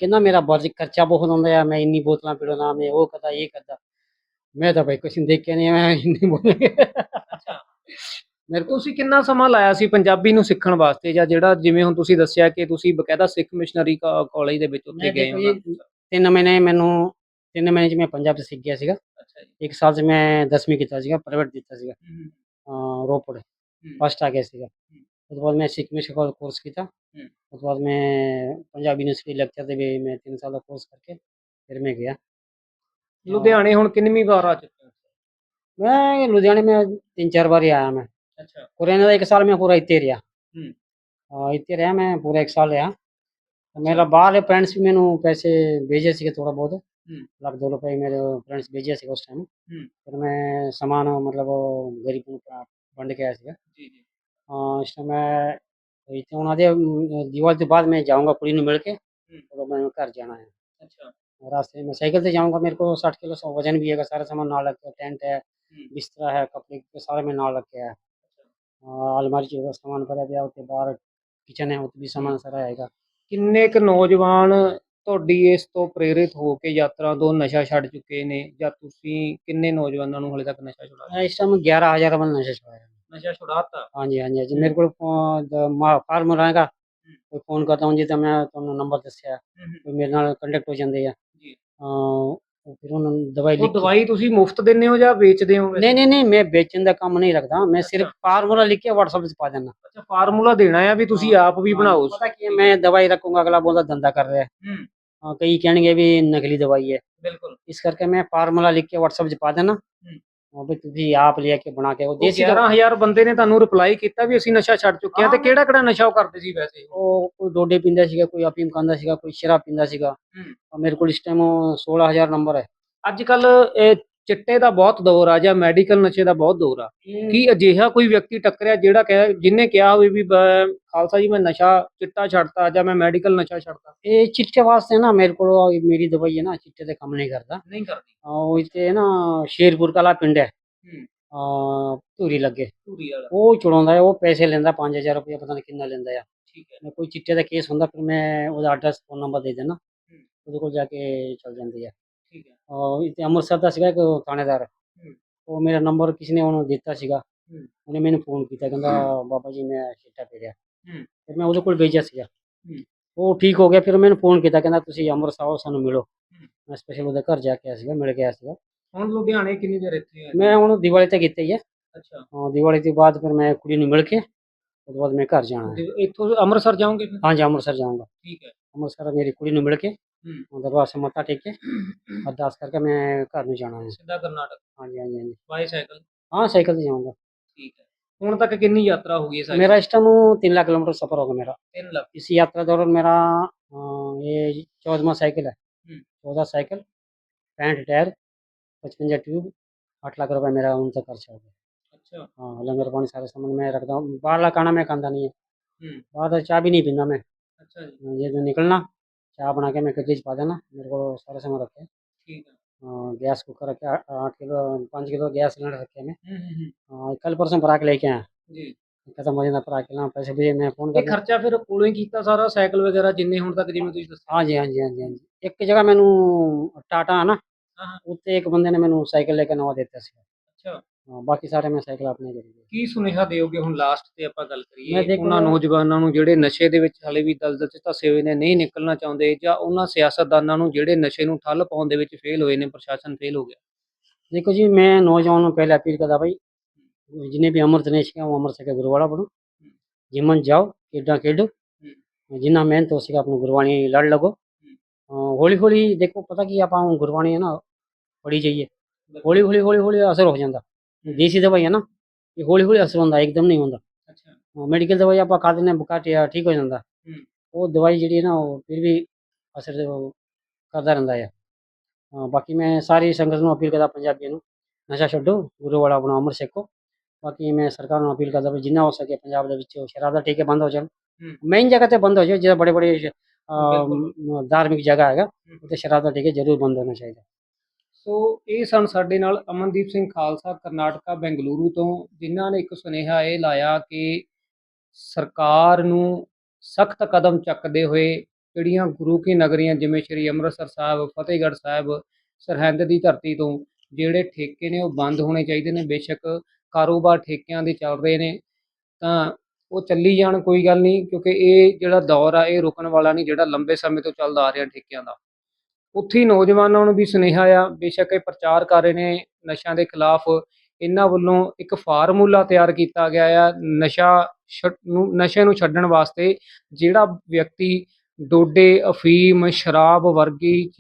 ਕਹਿੰਦਾ ਮੇਰਾ ਬਰਜ ਖਰਚਾ ਬਹੁਤ ਹੁੰਦਾ ਹੈ ਮੈਂ ਇੰਨੀ ਬੋਤਲਾਂ ਪੀੜਨਾ ਮੈਂ ਉਹ ਕਰਦਾ ਇਹ ਕਰਦਾ। ਮੈਂ ਤਾਂ ਭਾਈ ਕੁਛ ਨਹੀਂ ਦੇਖਿਆ ਨਹੀਂ ਮੈਂ ਇੰਨੀ ਅੱਛਾ। ਮੇਰੇ ਕੋਲ ਤੁਸੀਂ ਕਿੰਨਾ ਸਮਾਂ ਲਾਇਆ ਸੀ ਪੰਜਾਬੀ ਨੂੰ ਸਿੱਖਣ ਵਾਸਤੇ? ਜਾਂ ਜਿਹੜਾ ਜਿਵੇਂ ਹੁਣ ਤੁਸੀਂ ਦੱਸਿਆ ਕਿ ਤੁਸੀਂ ਬਕਾਇਦਾ ਸਿੱਖ ਮਿਸ਼ਨਰੀ ਕਾਲਜ ਦੇ ਵਿੱਚ ਉੱਥੇ ਗਏ ਹੋ ਤਿੰਨ ਮਹੀਨੇ ਮੈਨੂੰ ਤਿੰਨ ਮਹੀਨੇ ਚ ਮੈਂ ਪੰਜਾਬ ਚ ਸਿੱਖ ਗਿਆ ਸੀਗਾ। ਇੱਕ ਸਾਲ 'ਚ ਮੈਂ 10ਵੀਂ ਕੀਤਾ ਸੀਗਾ ਪ੍ਰਾਈਵੇਟ ਦਿੱਤਾ ਸੀਗਾ ਅਹ ਰੋਪੜ ਫਸਟ ਆ ਗਿਆ ਸੀਗਾ। ਉਸ ਤੋਂ ਬਾਅਦ ਮੈਂ ਸਿੱਖਮੇ ਸਿਖਾ ਕੋਰਸ ਕੀਤਾ। ਉਸ ਤੋਂ ਬਾਅਦ ਮੈਂ ਪੰਜਾਬ ਯੂਨੀਵਰਸਿਟੀ ਲੈਕਚਰ ਦੇ ਵੀ ਮੈਂ 3 ਸਾਲ ਦਾ ਕੋਰਸ ਕਰਕੇ ਫਿਰ ਮੈਂ ਗਿਆ। ਲੁਧਿਆਣੇ ਹੁਣ ਕਿੰਨੀ ਵਾਰ ਆ ਚੁੱਕੇ ਹੋ ਮੈਂ ਲੁਧਿਆਣੇ ਮੈਂ 3-4 ਵਾਰ ਹੀ ਆਇਆ ਮੈਂ। ਅੱਛਾ। ਕੋਰੇਨਾ ਦਾ ਇੱਕ ਸਾਲ ਮੈਂ ਪੂਰਾ ਇੱਥੇ ਰਿਹਾ। ਹੂੰ। ਹਾਂ ਇੱਥੇ ਰਿਹਾ ਮੈਂ ਪੂਰਾ ਇੱਕ ਸਾਲ ਰਿਹਾ। ਮੇਰਾ ਬਾਹਰਲੇ ਫਰੈਂਡਸ ਵੀ ਮੈਨੂੰ ਪੈਸੇ ਭੇਜੇ ਸੀਗੇ ਥੋੜਾ ਬਹੁਤ। लाख दो रुपए मेरे फ्रेंड्स भेजे सी उस टाइम हम्म। फिर मैं सामान मतलब गरीब ਨੂੰ ਵੰਡ ਕੇ ਆਇਆ ਸੀਗਾ ਜੀ ਜੀ ਹਾਂ ਇਸ ਟਾਈਮ ਮੈਂ ਇੱਥੇ ਉਹਨਾਂ ਦੇ ਅਮ, ਦੀਵਾਲੀ ਤੋਂ ਬਾਅਦ मैं जाऊंगा कुड़ी ਨੂੰ ਮਿਲ ਕੇ तो मैं घर जाना है ਅੱਛਾ रास्ते में साइकिल से जाऊंगा मेरे को साठ किलो सौ वजन भी है सारा सामान ना लगता है टेंट है बिस्तरा है कपड़े के सारे में ना लग के है हाँ, अलमारी जो सामान पड़ा गया उसके बाहर किचन है उसमें भी सामान सारा आएगा ਕਿੰਨੇ ਕੁ ਨੌਜਵਾਨ ਤੁਹਾਡੀ ਇਸ ਤੋਂ ਪ੍ਰੇਰਿਤ ਹੋ ਕੇ ਯਾਤਰਾ ਤੋਂ ਨਸ਼ਾ ਛੱਡ ਚੁੱਕੇ ਨੇ ਜਾਂ ਤੁਸੀਂ ਕਿੰਨੇ ਨੌਜਵਾਨਾਂ ਨੂੰ ਹਲੇ ਤੱਕ ਨਸ਼ਾ ਛੁਡਾਇਆ मैं इस टाइम ग्यारह हजार वाला नशा छुड़ाया ਨਸ਼ਾ ਛੁਡਾਤਾ हाँ जी हाँ जी हाँ जी मेरे को फार्म रहेगा कोई फोन करता हूँ जी तो मैं तुम नंबर दसिया कोई मेरे नाल कंटेक्ट हो जाते हैं ਉਹ ਦਵਾਈ ਤੁਸੀਂ ਮੁਫਤ ਦਿੰਦੇ ਹੋ ਜਾਂ ਵੇਚਦੇ ਹੋ ਨਹੀਂ ਨਹੀਂ ਨਹੀਂ ਮੈਂ ਵੇਚਣ ਦਾ ਕੰਮ ਨਹੀਂ ਰੱਖਦਾ। ਮੈਂ ਸਿਰਫ ਫਾਰਮੂਲਾ ਲਿਖ ਕੇ WhatsApp 'ਚ ਪਾ ਦਿੰਦਾ। ਅੱਛਾ ਫਾਰਮੂਲਾ ਦੇਣਾ ਆ ਵੀ ਤੁਸੀਂ ਆਪ ਵੀ ਬਣਾਓ। ਪਤਾ ਕੀ ਮੈਂ ਦਵਾਈ ਰੱਖੂੰਗਾ ਅਗਲਾ ਬੋਲਦਾ ਦੰਦਾ ਕਰ ਰਿਹਾ। ਹਾਂ, ਕਈ ਕਹਿਣਗੇ ਵੀ ਨਕਲੀ ਦਵਾਈ ਹੈ। ਬਿਲਕੁਲ। ਇਸ ਕਰਕੇ ਮੈਂ ਫਾਰਮੂਲਾ ਲਿਖ ਕੇ WhatsApp 'ਚ ਪਾ ਦੇਣਾ ਉਹ ਵੀ ਤੁਸੀਂ ਆਪ ਲੈ ਕੇ ਬਣਾ ਕੇ ਉਹ ਦੇਸੀ ਦਵਾ 11000 ਬੰਦੇ ਨੇ ਤੁਹਾਨੂੰ ਰਿਪਲਾਈ ਕੀਤਾ ਵੀ ਅਸੀਂ ਨਸ਼ਾ ਛੱਡ ਚੁੱਕੇ ਆ ਤੇ ਕਿਹੜਾ ਕਿਹੜਾ ਨਸ਼ਾ ਉਹ ਕਰਦੇ ਸੀ ਵੈਸੇ? ਉਹ ਕੋਈ ਡੋਡੇ ਪੀਂਦਾ ਸੀਗਾ ਕੋਈ ਆਪੀ ਖਾਂਦਾ ਸੀਗਾ ਕੋਈ ਸ਼ਰਾਬ ਪੀਂਦਾ ਸੀਗਾ। ਮੇਰੇ ਕੋਲ ਇਸ ਟਾਈਮ 16000 ਨੰਬਰ ਹੈ। ਅੱਜ ਕੱਲ ਇਹ ਚਿੱਟੇ ਦਾ ਬਹੁਤ ਦੌਰ ਆ ਜਾਂ ਮੈਡੀਕਲ ਨਸ਼ੇ ਦਾ ਬਹੁਤ ਦੌਰ ਆ। ਕੀ ਅਜਿਹਾ ਕੋਈ ਵਿਅਕਤੀ ਟੱਕਰਿਆ ਜਿਹੜਾ ਕਹਿ ਜਿਨੇ ਕਿਹਾ ਹੋਵੇ ਵੀ ਖਾਲਸਾ ਜੀ ਮੈਂ ਨਸ਼ਾ ਚਿੱਟਾ ਛੱਡਤਾ ਜਾਂ ਮੈਂ ਮੈਡੀਕਲ ਨਸ਼ਾ ਛੱਡਤਾ। ਇਹ ਚਿੱਟੇ ਵਾਸਤੇ ਨਾ ਮੇਰੇ ਕੋਲ ਮੇਰੀ ਦਵਾਈ ਹੈ ਨਾ ਚਿੱਟੇ ਤੇ ਕੰਮ ਨਹੀਂ ਕਰਦਾ। ਨਹੀਂ ਕਰਦੀ। ਉਹ ਇੱਥੇ ਨਾ ਸ਼ੇਰਪੁਰ ਕਲਾ ਪਿੰਡ ਹੈ। ਹੂੰ। ਧੂਰੀ ਲੱਗੇ। ਧੂਰੀ ਵਾਲਾ। ਉਹ ਚੜਾਉਂਦਾ ਉਹ ਪੈਸੇ ਲੈਂਦਾ 5000 ਰੁਪਏ ਪਤਾ ਨਹੀਂ ਕਿੰਨਾ ਲੈਂਦਾ ਆ। ਠੀਕ ਹੈ। ਕੋਈ ਚਿੱਟੇ ਦਾ ਕੇਸ ਹੁੰਦਾ ਫਿਰ ਮੈਂ ਉਹਦਾ ਐਡਰੈਸ ਫੋਨ ਨੰਬਰ ਦੇ ਦੇਣਾ ਉਹਦੇ ਕੋਲ ਜਾ ਕੇ ਚਲ ਜਾਂਦੀ ਆ। ਇੱਥੇ ਅੰਮ੍ਰਿਤਸਰ ਦਾ ਸੀਗਾ ਇੱਕ ਥਾਣੇਦਾਰ। ਉਹ ਮੇਰਾ ਨੰਬਰ ਕਿਸੇ ਨੇ ਉਹਨੂੰ ਦਿੱਤਾ ਸੀਗਾ। ਉਹਨੇ ਮੈਨੂੰ ਫੋਨ ਕੀਤਾ ਕਹਿੰਦਾ ਬਾਬਾ ਜੀ ਮੈਂ ਚਿੱਟਾ ਪੀ ਰਿਹਾ। ਫਿਰ ਮੈਂ ਉਹਦੇ ਕੋਲ ਭੇਜਿਆ ਸੀਗਾ। ਉਹ ਠੀਕ ਹੋ ਗਿਆ ਫਿਰ ਮੈਨੂੰ ਫੋਨ ਕੀਤਾ ਕਹਿੰਦਾ ਤੁਸੀਂ ਅੰਮ੍ਰਿਤਸਰ ਆਓ ਸਾਨੂੰ ਮਿਲੋ। ਮੈਂ ਸਪੈਸ਼ਲ ਉਹਦੇ ਘਰ ਜਾ ਕੇ ਆਇਆ ਸੀਗਾ ਮਿਲ ਆਇਆ ਸੀਗਾ। ਹੁਣ ਲੁਧਿਆਣੇ ਕਿੰਨੀ ਦੇਰ ਇੱਥੇ ਹੈ ਮੈਂ ਹੁਣ ਦੀਵਾਲੀ ਤੇ ਕੀਤਾ ਹੀ ਹੈ ਅੱਛਾ। ਹਾਂ, ਦੀਵਾਲੀ ਤੋਂ ਬਾਅਦ ਫਿਰ ਮੈਂ ਕੁੜੀ ਨੂੰ ਮਿਲ ਕੇ ਉਸ ਤੋਂ ਬਾਅਦ ਮੈਂ ਘਰ ਜਾਣਾ ਹੈ। ਇੱਥੋਂ ਅੰਮ੍ਰਿਤਸਰ ਜਾਓਗੇ ਫਿਰ? ਹਾਂਜੀ ਅੰਮ੍ਰਿਤਸਰ ਜਾਊਂਗਾ। ਠੀਕ ਹੈ। ਅੰਮ੍ਰਿਤਸਰ ਮੇਰੀ ਕੁੜੀ ਨੂੰ ਮਿਲ ਕੇ। ਦਰਬਾਰ ਸੇ ਮੱਥਾ ਟੇਕ ਕੇ ਅਰਦਾਸ ਕਰਕੇ ਮੈਂ ਘਰ ਨੂੰ ਜਾਣਾ ਹੈ ਸਿੱਧਾ ਕਰਨਾਟਕ ਹਾਂਜੀ ਹਾਂਜੀ ਹਾਂਜੀ ਬਾਈ ਸਾਈਕਲ हाँ साइकिल से जाऊंगा ਠੀਕ ਹੈ ਹੁਣ ਤੱਕ ਕਿੰਨੀ ਯਾਤਰਾ ਹੋ ਗਈ ਹੈ ਸਾਡੀ मेरा इस टाइम तीन लाख किलोमीटर सफर होगा मेरा 3 ਲੱਖ इस यात्रा दौरान मेरा अ, ये चौदहवा साइकिल है हम्म। चौदह साइकिल पैंट टायर पचपन ट्यूब आठ लाख रुपए मेरा उन तक खर्चा हो गया ਅੱਛਾ हाँ लंगर पानी सारे सामान मैं रखता हूँ बाहर ला खाना मैं खाता नहीं है हम्म। बाहर तो चाय भी नहीं पीता मैं ਅੱਛਾ ਜੀ ये जो निकलना चाय बना के मैं कटीज पा देना मेरे को सारे सामान रखे ਠੀਕ ਹੈ अ, गैस कुकर रखे आठ आठ किलो पाँच किलो गैस सिलेंडर रखे मैं ਹੂੰ ਹੂੰ ਹੂੰ अ, कल परसों भरा के लेके आया ਜੀ खत्म हो जाता भरा के लाना पैसे भी मैं फोन ਇਹ कर ਖਰਚਾ ਫਿਰ ਕੋਲੋਂ ਹੀ ਕੀਤਾ ਸਾਰਾ ਸਾਈਕਲ ਵਗੈਰਾ ਜਿੰਨੇ ਹੁਣ ਤੱਕ ਜਿਵੇਂ ਤੁਸੀਂ ਦੱਸਿਆ हाँ जी हाँ जी हाँ जी हाँ जी ਇੱਕ ਜਗ੍ਹਾ ਮੈਨੂੰ ਟਾਟਾ ਹੈ ਨਾ ਹਾਂ। ਉੱਤੇ ਇੱਕ ਬੰਦੇ ਨੇ ਮੈਨੂੰ ਸਾਈਕਲ ਲੈ ਕੇ ਨਵਾ ਦਿੱਤਾ ਸੀ ਅੱਛਾ ਹਾਂ, ਬਾਕੀ ਸਾਰੇ ਮੈਂ ਸਾਈਕਲ ਆਪਣੇ ਦੇ ਦਿੱਤੇ ਕੀ ਸੁਨੇਹਾ ਦਿਓਗੇ ਹੁਣ ਲਾਸਟ ਤੇ ਆਪਾਂ ਗੱਲ ਮੈਂ ਕਰੀਏ ਦੇਖੋ- ਉਹਨਾਂ ਨੌਜਵਾਨਾਂ ਨੂੰ ਜਿਹੜੇ ਨਸ਼ੇ ਦੇ ਵਿੱਚ ਹਲੇ ਵੀ ਦਲਦਲ 'ਚ ਧਸੇ ਹੋਏ ਨੇ ਨਹੀਂ ਨਿਕਲਣਾ ਚਾਹੁੰਦੇ ਜਾਂ ਉਹਨਾਂ ਸਿਆਸਤਦਾਨਾਂ ਨੂੰ ਜਿਹੜੇ ਨਸ਼ੇ ਨੂੰ ਠੱਲ ਪਾਉਣ ਦੇ ਵਿੱਚ ਫੇਲ ਹੋਏ ਨੇ ਪ੍ਰਸ਼ਾਸਨ ਫੇਲ ਹੋ ਗਿਆ देखो जी मैं नौजवानों को पहले अपील करता भाई जिन्हें भी अमृत नहीं सीखा वो अमृत सीखे गुरुवाड़ा पढ़ो जिमन जाओ खेडा खेडो जिन्ना मेहनत हो सके अपनी गुरबाणी लड़ लगो हौली हौली देखो पता की आप गुरबाणी है ना पढ़ी जाइए हौली हौली हौली हौली असर हो जाता देसी दवाई है ना ये हौली हौली असर होता एकदम नहीं होता ਅੱਛਾ ਮੈਡੀਕਲ ਦਵਾਈ ਆਪਾਂ ਖਾ ਦਿੰਦੇ ਹਾਂ ਬੁਕਾਟੀ ਆ ਠੀਕ ਹੋ ਜਾਂਦਾ ਹੂੰ। ਉਹ ਦਵਾਈ ਜਿਹੜੀ ਹੈ ਨਾ ਉਹ ਫਿਰ ਵੀ ਅਸਰ ਉਹ ਕਰਦਾ ਰਹਿੰਦਾ ਹੈ ਹਾਂ ਬਾਕੀ ਮੈਂ ਸਾਰੀ ਸੰਗਤ ਨੂੰ ਅਪੀਲ ਕਰਦਾ ਪੰਜਾਬੀਆਂ ਨੂੰ ਨਸ਼ਾ ਛੱਡੋ ਗੁਰੂ ਵਾਲਾ ਆਪਣਾ ਅਮਰ ਛਕੋ ਬਾਕੀ ਮੈਂ ਸਰਕਾਰ ਨੂੰ ਅਪੀਲ ਕਰਦਾ ਵੀ ਜਿੰਨਾ ਹੋ ਸਕੇ ਪੰਜਾਬ ਦੇ ਵਿੱਚ ਸ਼ਰਾਬ ਦਾ ਠੇਕੇ ਬੰਦ ਹੋ ਜਾਣ ਹੂੰ। ਮੇਨ ਜਗ੍ਹਾ ਤੇ ਬੰਦ ਹੋ ਜਾਏ ਜਿਹੜਾ ਬੜੇ ਬੜੇ ਬਿਲਕੁਲ। ਧਾਰਮਿਕ ਜਗ੍ਹਾ ਹੈਗਾ ਉੱਥੇ ਸ਼ਰਾਬ ਦਾ ਠੇਕੇ ਜ਼ਰੂਰ ਬੰਦ ਹੋਣਾ ਚਾਹੀਦਾ ਸੋ ਇਹ ਸਨ ਸਾਡੇ ਨਾਲ ਅਮਨਦੀਪ ਸਿੰਘ ਖਾਲਸਾ ਕਰਨਾਟਕਾ ਬੈਂਗਲੁਰੂ ਤੋਂ, ਜਿਨ੍ਹਾਂ ਨੇ ਇੱਕ ਸੁਨੇਹਾ ਇਹ ਲਾਇਆ ਕਿ ਸਰਕਾਰ ਨੂੰ ਸਖਤ ਕਦਮ ਚੱਕਦੇ ਹੋਏ ਜਿਹੜੀਆਂ ਗੁਰੂ ਕੀ ਨਗਰੀਆਂ, ਜਿਵੇਂ ਸ਼੍ਰੀ ਅੰਮ੍ਰਿਤਸਰ ਸਾਹਿਬ, ਫਤਿਹਗੜ੍ਹ ਸਾਹਿਬ, ਸਰਹੰਦ ਦੀ ਧਰਤੀ ਤੋਂ ਜਿਹੜੇ ਠੇਕੇ ਨੇ ਉਹ ਬੰਦ ਹੋਣੇ ਚਾਹੀਦੇ ਨੇ, ਬੇਸ਼ੱਕ ਕਾਰੋਬਾਰ ਠੇਕਿਆਂ ਦੇ ਚੱਲ ਰਹੇ ਨੇ, ਤਾਂ ਉਹ ਚੱਲੀ ਜਾਣ ਕੋਈ ਗੱਲ ਨਹੀਂ, ਕਿਉਂਕਿ ਇਹ ਜਿਹੜਾ ਦੌਰ ਆ, ਇਹ ਰੁਕਣ ਵਾਲਾ ਨਹੀਂ, ਜਿਹੜਾ ਲੰਬੇ ਸਮੇਂ ਤੋਂ ਚੱਲਦਾ ਆ ਰਿਹਾ ਠੇਕਿਆਂ ਦਾ। ਉੱਥੇ ਹੀ ਨੌਜਵਾਨਾਂ ਨੂੰ ਵੀ ਸੁਨੇਹਾ ਆ, ਬੇਸ਼ੱਕ ਇਹ ਪ੍ਰਚਾਰ ਕਰ ਰਹੇ ਨੇ ਨਸ਼ਿਆਂ ਦੇ ਖਿਲਾਫ। ਇਹਨਾਂ ਵੱਲੋਂ ਇੱਕ ਫਾਰਮੂਲਾ ਤਿਆਰ ਕੀਤਾ ਗਿਆ ਆ, ਨਸ਼ਾ ਨੂੰ, ਨਸ਼ੇ ਨੂੰ ਛੱਡਣ ਵਾਸਤੇ ਜਿਹੜਾ ਵਿਅਕਤੀ ਡੋਡੇ, ਅਫੀਮ, ਸ਼ਰਾਬ ਵਰਗੀ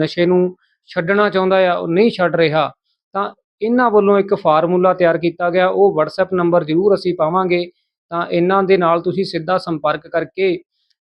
ਨਸ਼ੇ ਨੂੰ ਛੱਡਣਾ ਚਾਹੁੰਦਾ ਆ, ਉਹ ਨਹੀਂ ਛੱਡ ਰਿਹਾ। ਤਾਂ ਇਹਨਾਂ ਵੱਲੋਂ ਇੱਕ ਫਾਰਮੂਲਾ ਤਿਆਰ ਕੀਤਾ ਗਿਆ, ਉਹ WhatsApp ਨੰਬਰ ਜ਼ਰੂਰ ਅਸੀਂ ਪਾਵਾਂਗੇ। ਤਾਂ ਇਹਨਾਂ ਦੇ ਨਾਲ ਤੁਸੀਂ ਸਿੱਧਾ ਸੰਪਰਕ ਕਰਕੇ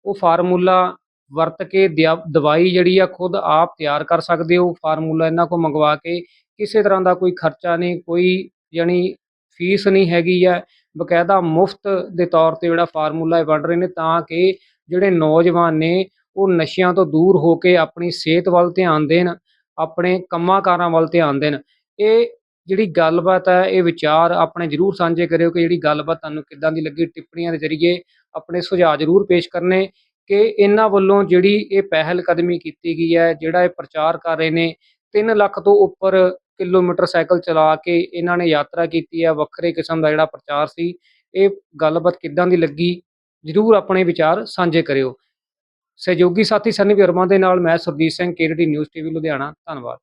ਉਹ ਫਾਰਮੂਲਾ ਵਰਤ ਕੇ ਦਿਆ- ਦਵਾਈ ਜਿਹੜੀ ਆ ਖੁਦ ਆਪ ਤਿਆਰ ਕਰ ਸਕਦੇ ਹੋ, ਫਾਰਮੂਲਾ ਇਹਨਾਂ ਕੋਲ ਮੰਗਵਾ ਕੇ, ਕਿਸੇ ਤਰ੍ਹਾਂ ਦਾ ਕੋਈ ਖਰਚਾ ਨਹੀਂ, ਕੋਈ ਯਾਨੀ ਫੀਸ ਨਹੀਂ ਹੈਗੀ ਹੈ ਬਕਾਇਦਾ ਮੁਫਤ ਦੇ ਤੌਰ ਤੇ ਜਿਹੜਾ ਫਾਰਮੂਲਾ ਇਹ ਵੰਡ ਰਹੇ ਨੇ, ਤਾਂ ਕਿ ਜਿਹੜੇ ਨੌਜਵਾਨ ਨੇ, ਉਹ ਨਸ਼ਿਆਂ ਤੋਂ ਦੂਰ ਹੋ ਕੇ ਆਪਣੀ ਸਿਹਤ ਵੱਲ ਧਿਆਨ ਦੇਣ, ਆਪਣੇ ਕੰਮਾਂ ਕਾਰਾਂ ਵੱਲ ਧਿਆਨ ਦੇਣ। ਇਹ ਜਿਹੜੀ ਗੱਲਬਾਤ ਹੈ, ਇਹ ਵਿਚਾਰ ਆਪਣੇ ਜਰੂਰ ਸਾਂਝੇ ਕਰਿਓ ਕਿ ਜਿਹੜੀ ਗੱਲਬਾਤ ਤੁਹਾਨੂੰ ਕਿੱਦਾਂ ਦੀ ਲੱਗੀ, ਟਿੱਪਣੀਆਂ ਦੇ ਜ਼ਰੀਏ ਆਪਣੇ ਸੁਝਾਅ ਜ਼ਰੂਰ ਪੇਸ਼ ਕਰਨੇ। ਕਿ ਇਹਨਾਂ ਵੱਲੋਂ ਜਿਹੜੀ ਇਹ ਪਹਿਲ ਕਦਮੀ ਕੀਤੀ ਗਈ ਹੈ, ਜਿਹੜਾ ਇਹ ਪ੍ਰਚਾਰ ਕਰ ਰਹੇ ਨੇ 3 ਲੱਖ ਤੋਂ ਉੱਪਰ ਕਿਲੋਮੀਟਰ ਸਾਈਕਲ ਚਲਾ ਕੇ ਇਹਨਾਂ ਨੇ ਯਾਤਰਾ ਕੀਤੀ ਹੈ। ਵੱਖਰੇ ਕਿਸਮ ਦਾ ਜਿਹੜਾ ਪ੍ਰਚਾਰ ਸੀ, ਇਹ ਗੱਲਬਾਤ ਕਿੱਦਾਂ ਦੀ ਲੱਗੀ, ਜਰੂਰ ਆਪਣੇ ਵਿਚਾਰ ਸਾਂਝੇ ਕਰਿਓ। ਸਹਿਯੋਗੀ ਸਾਥੀ ਸਨੀ ਵਰਮਾ ਦੇ ਨਾਲ ਮੈਂ Surjit Singh KDT news TV Ludhiana. ਧੰਨਵਾਦ।